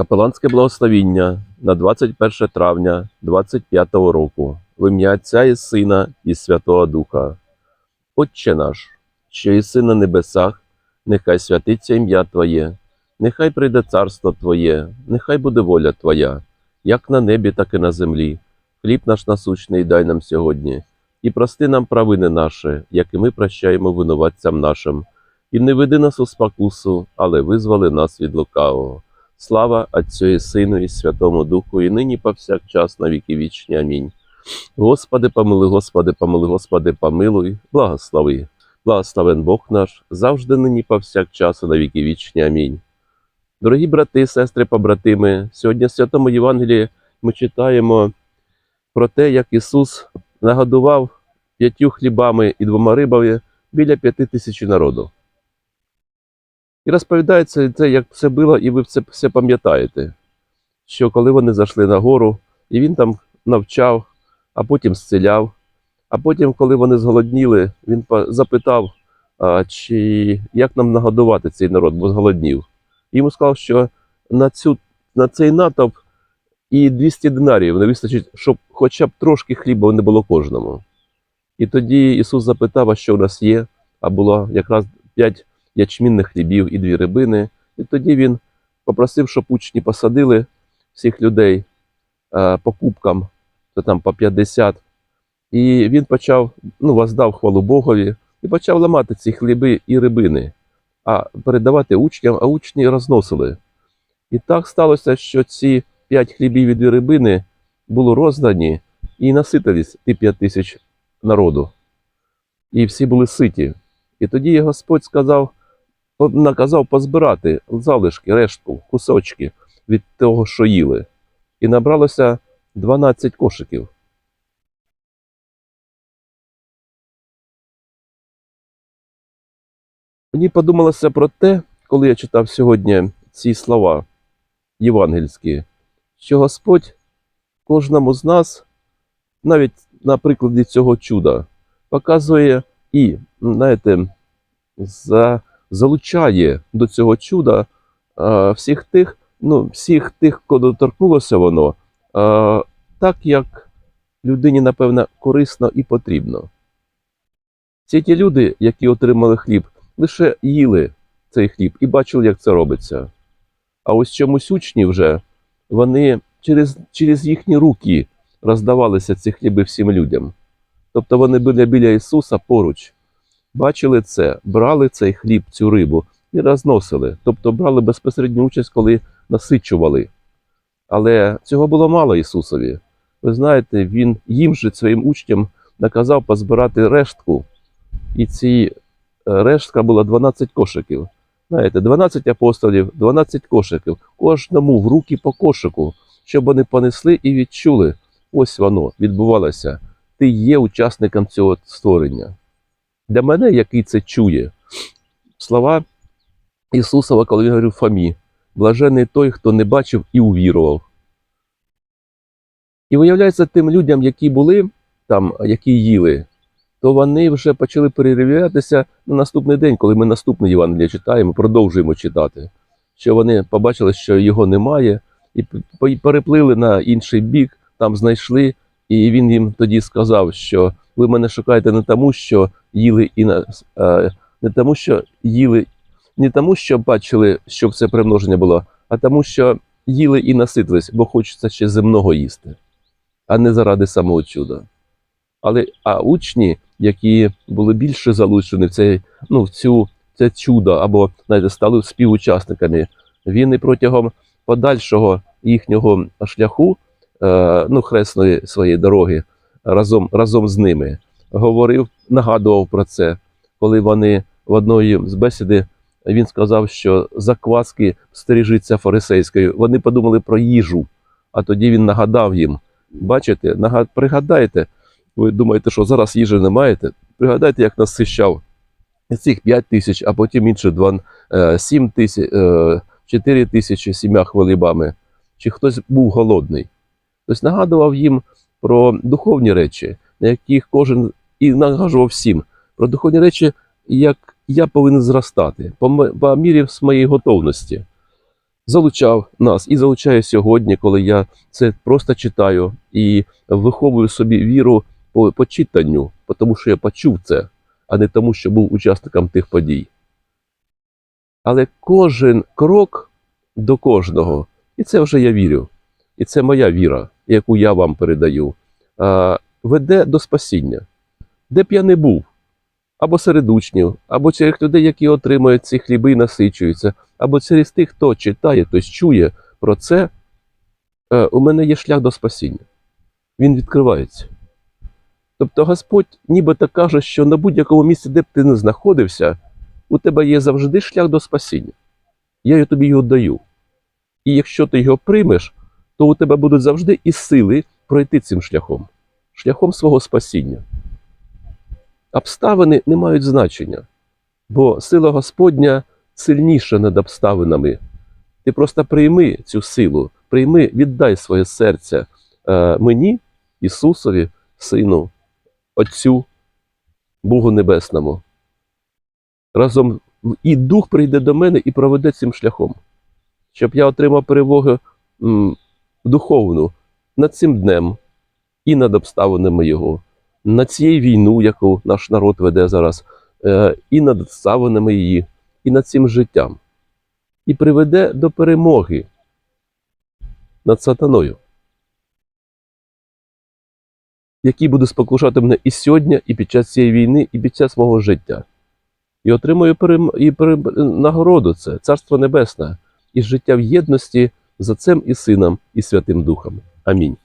Капеланське благословіння на 21 травня 25 року в ім'я Отця і Сина і Святого Духа. Отче наш, що єси на небесах, нехай святиться ім'я Твоє, нехай прийде царство Твоє, нехай буде воля Твоя, як на небі, так і на землі. Хліб наш насущний дай нам сьогодні, і прости нам провини наші, як і ми прощаємо винуватцям нашим. І не веди нас у спокусу, але визволи нас від лукавого. Слава Отцю і Сину і Святому Духу, і нині повсякчас на віки вічні. Амінь. Господи, помилуй, Господи, помилуй, Господи, помилуй, благослови. Благословен Бог наш, завжди нині повсякчас на віки вічні. Амінь. Дорогі брати, сестри, побратими, сьогодні в Святому Євангелії ми читаємо про те, як Ісус нагодував п'ятью хлібами і двома рибами біля п'яти тисяч народу. І розповідається це, як все було, і ви це все пам'ятаєте, що коли вони зайшли на гору, і він там навчав, а потім зціляв, а потім, коли вони зголодніли, він запитав, а, чи як нам нагодувати цей народ, бо зголоднів. Йому сказав, що на, цю, на цей натовп і 200 динарів не вистачить, щоб хоча б трошки хліба не було кожному. І тоді Ісус запитав, а що у нас є, а було якраз п'ять ячмінних хлібів і дві рибини. І тоді він попросив, щоб учні посадили всіх людей е, по кубкам, то там по 50. І він почав, ну, воздав хвалу Богові і почав ламати ці хліби і рибини, а передавати учням, а учні розносили. І так сталося, що ці п'ять хлібів і дві рибини були роздані і наситились ті п'ять тисяч народу. І всі були ситі. І тоді Господь сказав, наказав позбирати залишки, рештку, кусочки від того, що їли. І набралося 12 кошиків. Мені подумалося про те, коли я читав сьогодні ці слова євангельські, що Господь кожному з нас, навіть на прикладі цього чуда, показує і, знаєте, за, залучає до цього чуда всіх тих, ну, всіх тих, кого торкнулося воно, так як людині, напевно, корисно і потрібно. Всі ті люди, які отримали хліб, лише їли цей хліб і бачили, як це робиться. А ось чомусь учні вже вони через, через їхні руки роздавалися ці хліби всім людям. Тобто вони були біля Ісуса поруч, бачили це, брали цей хліб, цю рибу і розносили. Тобто брали безпосередню участь, коли насичували. Але цього було мало Ісусові. Ви знаєте, Він їм же своїм учням наказав позбирати рештку, і ці е, рештка була 12 кошиків. Знаєте, 12 апостолів, 12 кошиків, кожному в руки по кошику, щоб вони понесли і відчули, ось воно відбувалося. Ти є учасником цього створення. Для мене, який це чує, слова Ісусова, коли він говорив Фомі, блажений той, хто не бачив і увірував. І виявляється, тим людям, які були там, які їли, то вони вже почали перевірятися на наступний день, коли ми наступне Євангеліє читаємо, продовжуємо читати. Що вони побачили, що його немає, і переплили на інший бік, там знайшли, і він їм тоді сказав, що ви мене шукаєте не тому, що їли і на не тому, що їли, не тому, що бачили, щоб це примноження було, а тому, що їли і наситились, бо хочеться ще земного їсти, а не заради самого чуда. Але а учні, які були більше залучені в цей, ну, в цю це чудо, або знаєте, стали співучасниками, він і протягом подальшого їхнього шляху, ну, хресної своєї дороги, разом, разом з ними говорив, нагадував про це, коли вони в одної з бесіди він сказав, що закваски стережиться фарисейською. Вони подумали про їжу, а тоді він нагадав їм. Бачите, нагад... пригадайте, ви думаєте, що зараз їжі не маєте? Пригадайте, як нас сищав цих 5 тисяч, а потім інші 2, 7 тисяч, 4 тисячі сім'я хвалібами. Чи хтось був голодний? Тобто нагадував їм про духовні речі, на яких кожен і нагадував всім про духовні речі, як я повинен зростати по, по мірі своєї готовності. залучав нас і залучає сьогодні, коли я це просто читаю і виховую собі віру по, по читанню, тому що я почув це, а не тому, що був учасником тих подій. Але кожен крок до кожного, і це вже я вірю, і це моя віра, яку я вам передаю, веде до спасіння, де б я не був, або серед учнів, або через людей, які отримують ці хліби і насичуються, або через тих, хто читає, хтось чує про це, е, у мене є шлях до спасіння. Він відкривається. Тобто Господь нібито каже, що на будь-якому місці, де б ти не знаходився, у тебе є завжди шлях до спасіння. Я тобі його даю. І якщо ти його приймеш, то у тебе будуть завжди і сили пройти цим шляхом, шляхом свого спасіння. Обставини не мають значення, бо сила Господня сильніша над обставинами. Ти просто прийми цю силу, прийми, віддай своє серце е, мені, Ісусові, Сину, Отцю, Богу Небесному. Разом і Дух прийде до мене і проведе цим шляхом, щоб я отримав перемогу м, духовну над цим днем і над обставинами Його, над цією війну, яку наш народ веде зараз, е, і над обставинами її, і над цим життям. І приведе до перемоги над сатаною, який буде спокушати мене і сьогодні, і під час цієї війни, і під час мого життя. І отримую перем... і перем... нагороду це Царство Небесне і життя в єдності з Отцем і Сином і Святим Духом. Амінь.